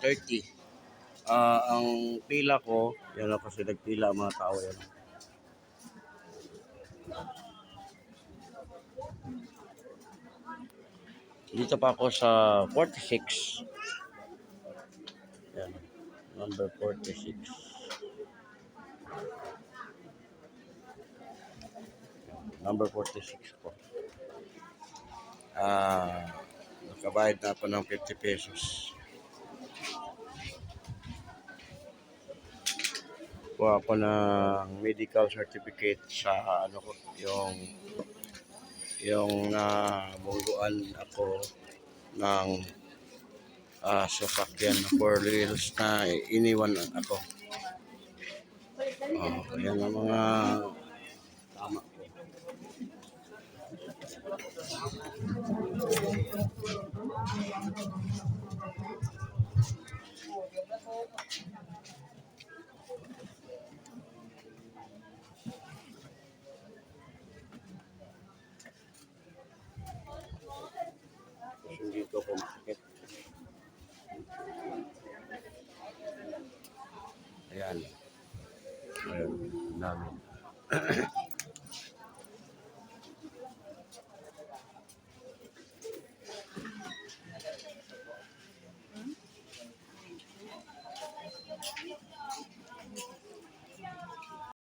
30. Ah, ang pila ko, yan ako kasi nagpila ang mga tao yan. Dito pa ako sa 46. Yan. Number 46. Number 46 po. Ah, nakabayad na ako ng 50 pesos. Kuha ako ng medical certificate sa ano ko, yung yung nabungguan ako ng ah, sasakyan na four wheels na iniwan ako. Oh, yan ang mga tama. Kasi dito ko masakit. Ayan. Ayan, dami.